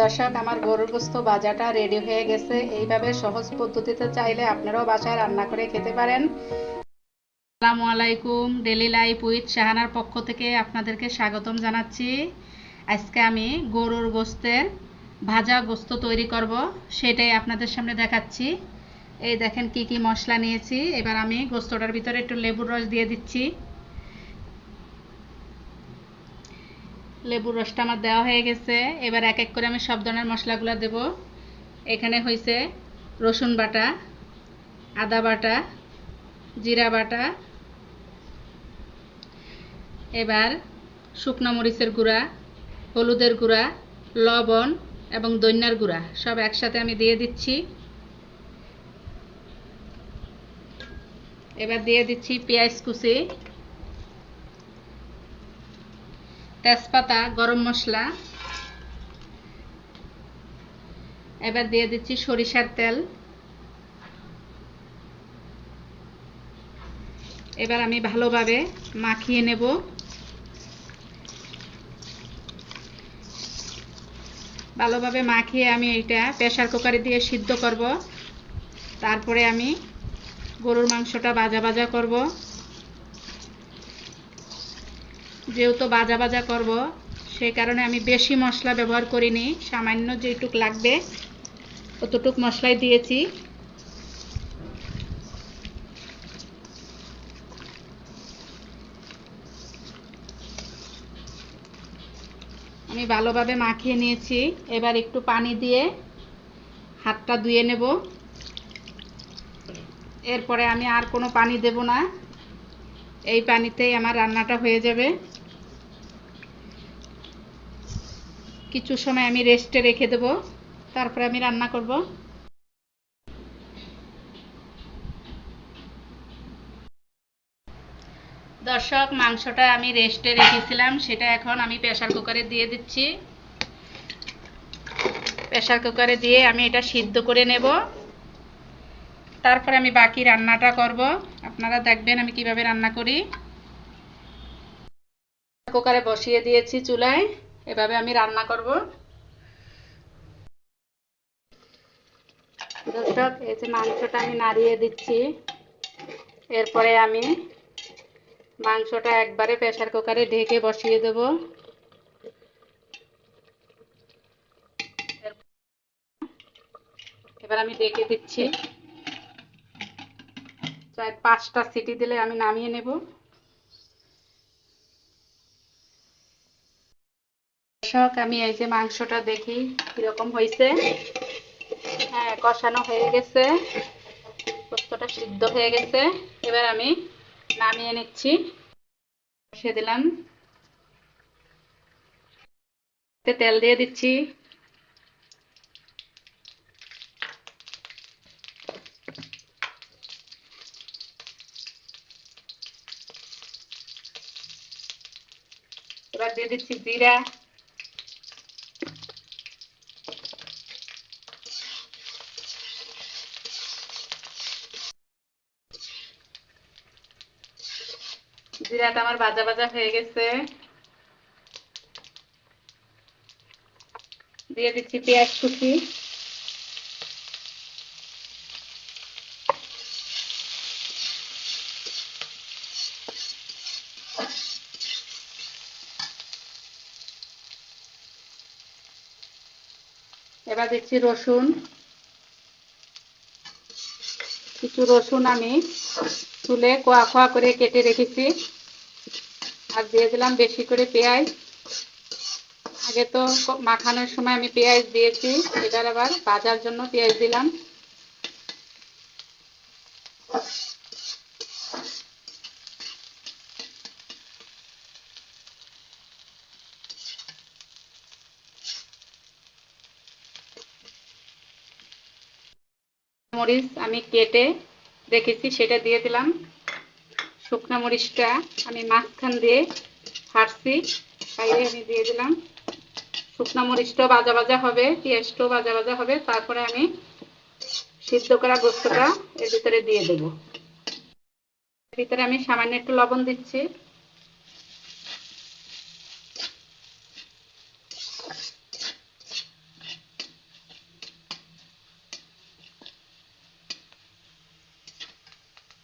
দর্শক আমার গরুর গোস্ত বাজাটা রেডি হয়ে গেছে। এইভাবে সহজ পদ্ধতিতে চাইলে আপনারাও বাসায় রান্না করে খেতে পারেন। আসসালামু আলাইকুম ডেলি লাইফ উইথ শাহানার পক্ষ থেকে আপনাদেরকে স্বাগতম জানাচ্ছি। আজকে আমি গরুর গোস্তের ভাজা গোস্ত তৈরি করব, সেটাই আপনাদের সামনে দেখাচ্ছি। এই দেখেন কি কি মশলা নিয়েছি। এবার আমি গোস্তটার ভিতরে একটু লেবুর রস দিয়ে দিচ্ছি। লেবুর রসটা আমার দেওয়া হয়ে গেছে। এবার এক এক করে আমি সব ধরনের মশলাগুলো দেব। এখানে হয়েছে রসুন বাটা, আদা বাটা, জিরা বাটা। এবার শুকনো মরিচের গুঁড়া, হলুদের গুঁড়া, লবণ এবং দৈন্যার গুঁড়া সব একসাথে আমি দিয়ে দিচ্ছি। এবার দিয়ে দিচ্ছি পেঁয়াজ কুচি। তেজপাতা, গরম মশলা। এবার দিয়ে দিচ্ছি সরিষার তেল। এবার আমি ভালোভাবে মাখিয়ে নেব। ভালোভাবে মাখিয়ে আমি এটা প্রেশার কুকারে দিয়ে সিদ্ধ করব। তারপরে আমি গরুর মাংসটা ভাজা ভাজা করব। যেহেতু বাজা বাজা করব সেই কারণে আমি বেশি মশলা ব্যবহার করিনি, সামান্য যেটুক লাগবে, অতটুক মশলাই দিয়েছি। আমি ভালোভাবে মাখিয়ে নিয়েছি, এবার একটু পানি দিয়ে হাতটা ধুয়ে নেব। এরপরে আমি আর কোনো পানি দেব না, এই পানিতেই আমার রান্নাটা হয়ে যাবে। কিছু সময় আমি রেস্টে রেখে দেব, তারপরে আমি রান্না করব। দর্শক, মাংসটা আমি রেস্টে রেখেছিলাম, সেটা এখন আমি প্রেশার কুকারে দিয়ে দিচ্ছি। প্রেশার কুকারে দিয়ে আমি এটা সিদ্ধ করে নেব। তারপরে আমি বাকি রান্নাটা করব। আপনারা দেখবেন আমি কীভাবে রান্না করি। কুকারে বসিয়ে দিয়েছি চুলায়। এভাবে আমি রান্না করব। দর্শক, এই যে মাংসটা আমি নাড়িয়ে দিচ্ছি। এরপরে আমি মাংসটা একবারে প্রেশার কুকারে ঢেকে বসিয়ে দেব। এবার আমি ঢেকে দিচ্ছি। চার পাঁচটা সিটি দিলে আমি নামিয়ে নেব। দর্শক, আমি এই যে মাংসটা দেখি কীরকম হয়েছে হ্যাঁ কষানো হয়ে গেছে। পোস্তটা সিদ্ধ হয়ে গেছে। এবার আমি নামিয়ে নিচ্ছি। বসিয়ে দিলাম। তেল দিয়ে দিচ্ছি। এবার দিয়ে দিচ্ছি জিরা। জিরাটা আমার ভাজা ভাজা হয়ে গেছে। দিয়ে দিচ্ছি পেঁয়াজ কুচি। এবার দিচ্ছি রসুন। কিছু রসুন আমি তুলে কোয়া কোয়া করে কেটে রেখেছি। আর দিয়ে দিলাম, বেশি করে পেঁয়াজ। আগে তো মাখানোর সময় আমি পেঁয়াজ দিয়েছি, এবার আবার ভাজার জন্য পেঁয়াজ দিলাম। মরিচ আমি কেটে রেখেছি, সেটা দিয়ে দিলাম। শুকনো মরিচটা আমি মাঝখান দিয়ে ফাটছি বাইরে আমি দিয়ে দিলাম। শুকনো মরিচটাও বাজা বাজা হবে, পেঁয়াজটাও বাজা বাজা হবে, তারপরে আমি সিদ্ধ করা গোস্তটা এর ভিতরে দিয়ে দেব। ভিতরে আমি সামান্য একটু লবণ দিচ্ছি।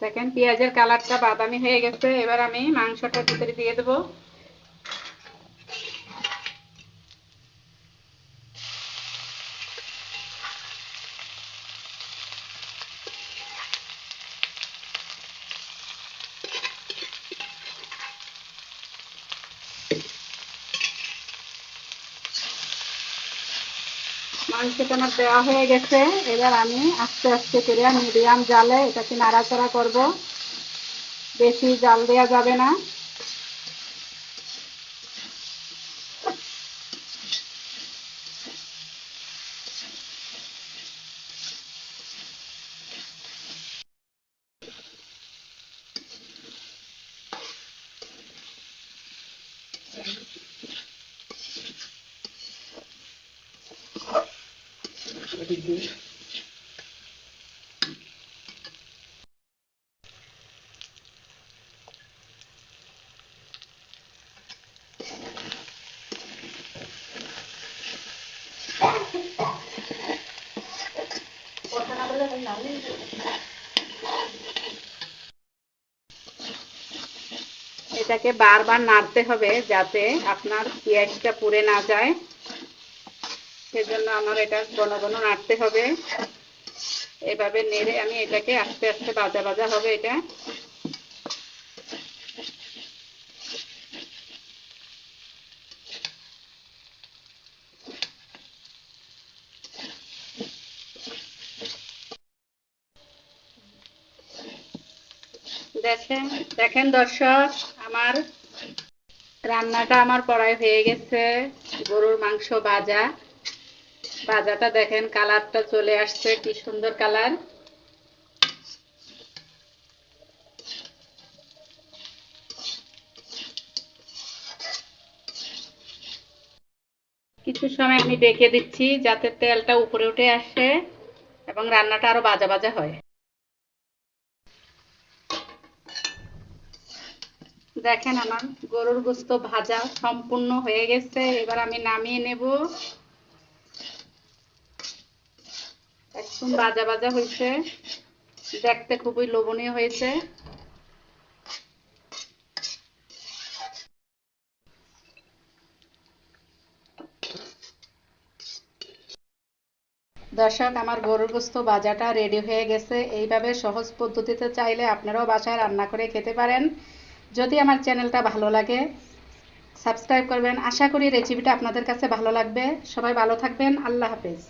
দেখেন পেঁয়াজের কালারটা বাদামি হয়ে গেছে। এবার আমি মাংসটা ভিতরে দিয়ে দেবো। আমার দেওয়া হয়ে গেছে। এবার আমি আস্তে আস্তে করে মিডিয়াম জালে এটাকে নাড়াচাড়া করব। বেশি জাল দেওয়া যাবে না। এটাকে বারবার নাড়তে হবে যাতে আপনার পেঁয়াজটা পুড়ে না যায়। সেজন্য আমার এটা ঘন ঘন নাড়তে হবে। এভাবে নেড়ে আমি এটাকে আস্তে আস্তে বাজা বাজা হবে এটা। দেখেন দেখেন দর্শক, আমার রান্নাটা আমার পড়ায় হয়ে গেছে। গরুর মাংস ভাজা। ভাজাটা দেখেন, কালারটা চলে আসছে, কি সুন্দর কালার। কিছু সময় আমি ডেকে দিচ্ছি যাতে তেলটা উপরে উঠে আসে এবং রান্নাটা আরও বাজা বাজা হয়। দেখেন আমার গরুর গোস্ত ভাজা সম্পূর্ণ হয়ে গেছে। এবার আমি নামিয়ে নেব। একদম ভাজা ভাজা হয়েছে। দেখতে খুবই লোভনীয় হয়েছে। দর্শক, আমার গরুর গোস্ত ভাজাটা রেডি হয়ে গেছে। এইভাবে সহজ পদ্ধতিতে চাইলে আপনারাও বাসায় রান্না করে খেতে পারেন। যদি আমার চ্যানেলটা ভালো লাগে, সাবস্ক্রাইব করবেন। আশা করি রেসিপিটা আপনাদের কাছে ভালো লাগবে। সবাই ভালো থাকবেন। আল্লাহ হাফেজ।